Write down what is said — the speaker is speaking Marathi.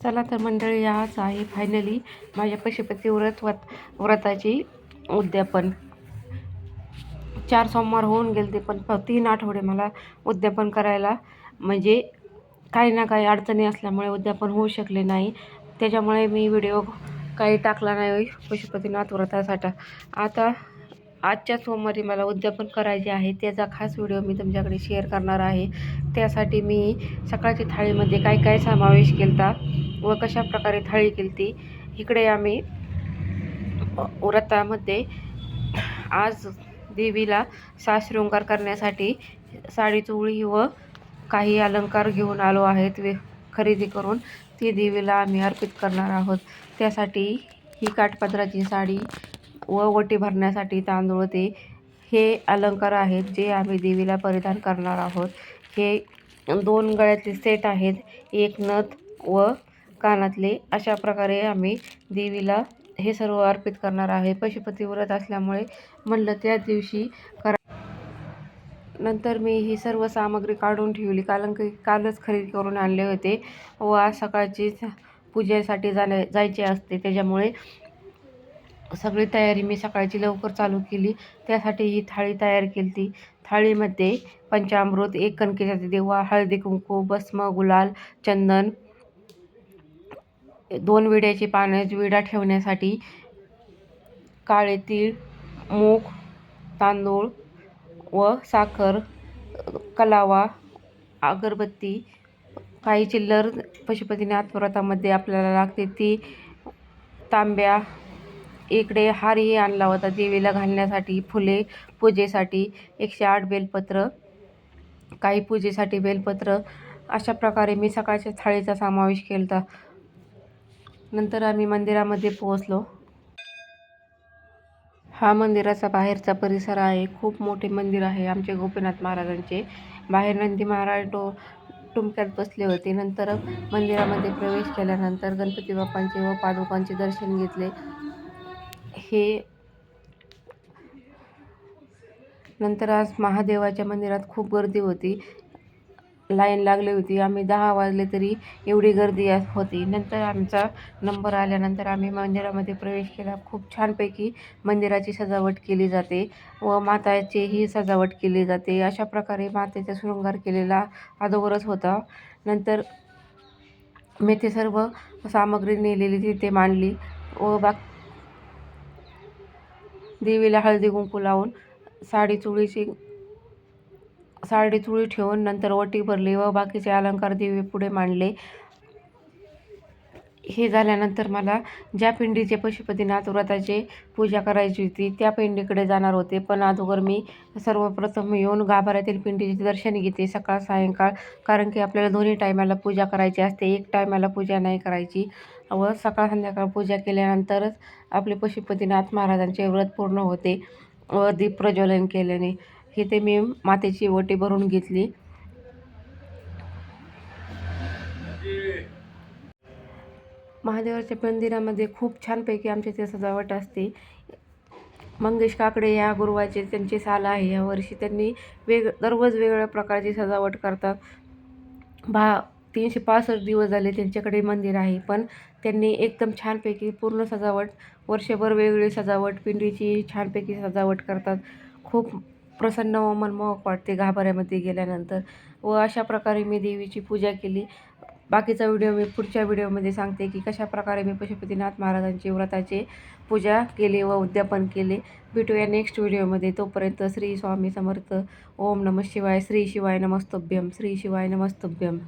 चला तर मंडळी याच आहे फायनली माझ्या पशुपती व्रत व्रत व्रताची उद्यापन. चार सोमवार होऊन गेले ते पण तीन आठवडे मला उद्यापन करायला म्हणजे काही ना काही अडचणी असल्यामुळे उद्यापन होऊ शकले नाही. त्याच्यामुळे मी व्हिडिओ काही टाकला नाही पशुपतीनाथ व्रतासाठी. आता आजच्या सोमवारी मला उद्यापन करायचे आहे त्याचा खास व्हिडिओ मी तुमच्याकडे शेअर करणार आहे. त्यासाठी मी सकाळची थाळीमध्ये काय काय समावेश केला व कशा प्रकारे थाळी केली ती इकडे आम्ही व्रतामध्ये आज देवीला साशृंगार करण्यासाठी साडी चोळी व काही अलंकार घेऊन आलो आहेत. वे खरेदी करून ती देवीला आम्ही अर्पित करणार आहोत. त्यासाठी ही काठपदराची साडी व वटी भरण्यासाठी तांदूळ ते हे अलंकार आहेत जे आम्ही देवीला परिधान करणार आहोत. हे दोन गळ्यातले सेट आहेत. एक नथ व कानातले अशा प्रकारे आम्ही देवीला हे सर्व अर्पित करणार आहे. पशुपती व्रत असल्यामुळे म्हणलं त्या दिवशी करा नंतर मी ही सर्व सामग्री काढून ठेवली. काल की कालच खरेदी करून आणले होते व आज सकाळची पूजेसाठी जाण्या जायचे असते. त्याच्यामुळे सगळी तयारी मी सकाळची लवकर चालू केली. त्यासाठी ही थाळी तयार केली. ती थाळीमध्ये पंचामृत एक कणकेचा देवा हळदी कुंकू भस्म गुलाल चंदन दोन विड्याची पानं विडा ठेवण्यासाठी काळे तीळ मूग तांदूळ व साखर कलावा अगरबत्ती काही चिल्लर पशुपतीनाथ व्रतामध्ये आपल्याला लागते. ती तांब्या इकडे हारही आणला होता देवीला घालण्यासाठी फुले पूजेसाठी एकशे आठ बेलपत्र काही पूजेसाठी बेलपत्र. अशा प्रकारे मी सकाळच्या थाळीचा समावेश केला होता नंतर आम्ही मंदिरामध्ये पोहोचलो. हा मंदिराचा बाहेरचा परिसर आहे. खूप मोठे मंदिर आहे आमचे गोपीनाथ महाराजांचे. बाहेर नंदी महाराज टो टुमक्यात बसले होते. नंतर मंदिरामध्ये प्रवेश केल्यानंतर गणपती बाप्पांचे व पादुकांचे दर्शन घेतले. हे नंतर आज महादेवाच्या मंदिरात खूप गर्दी होती. लाईन लागली होती. आम्ही दहा वाजले तरी एवढी गर्दी होती. नंतर आमचा नंबर आल्यानंतर आम्ही मंदिरामध्ये प्रवेश केला. खूप छानपैकी मंदिराची सजावट केली जाते व माताचीही सजावट केली जाते. अशा प्रकारे मातेचा शृंगार केलेला अगोदरच होता. नंतर मी ते सर्व सामग्री नेलेली तिथे मांडली व बाक देवीला हळदी कुंकू लावून साडी चुळीची साडी चुळी ठेवून नंतर वटी भरली व बाकीचे अलंकार देवी पुढे मांडले. हे झाल्यानंतर मला ज्या पिंडीचे पशुपतीनाथ व्रताचे पूजा करायची होती त्या पिंडीकडे जाणार होते. पण अगोदर मी सर्वप्रथम येऊन गाभाऱ्यातील पिंडीचे दर्शन घेते. सकाळ सायंकाळ कारण की आपल्याला दोन्ही टायमाला पूजा करायची असते. एक टायमाला पूजा नाही करायची व सकाळ संध्याकाळ पूजा केल्यानंतरच आपले पशुपतीनाथ महाराजांचे व्रत पूर्ण होते व दीप प्रज्वलन केल्याने हे ते मी मातेची ओटी भरून घेतली. महादेवाच्या मंदिरामध्ये खूप छानपैकी आमच्या इथे सजावट असते. मंगेश काकडे या गुरुवाचे त्यांची साल आहे. यावर्षी त्यांनी वेग दररोज वेगवेगळ्या प्रकारची सजावट करतात. भा तीनशे पासष्ट दिवस झाले त्यांच्याकडे मंदिर आहे पण त्यांनी एकदम छानपैकी पूर्ण सजावट वर्षभर वेगवेगळी सजावट पिंडीची छानपैकी सजावट करतात. खूप प्रसन्न व मनमोहक वाटते गाभाऱ्यामध्ये गेल्यानंतर व अशा प्रकारे मी देवीची पूजा केली. बाकीचा व्हिडिओ मी पुढच्या व्हिडिओमध्ये सांगते की कशा प्रकारे मी पशुपतीनाथ महाराजांचे व्रताचे पूजा केली व उद्यापन केले. भेटूया नेक्स्ट व्हिडिओमध्ये. तोपर्यंत श्री स्वामी समर्थ. ओम नमः शिवाय. श्री शिवाय नमस्तभ्यम. श्री शिवाय नमस्तभ्यम.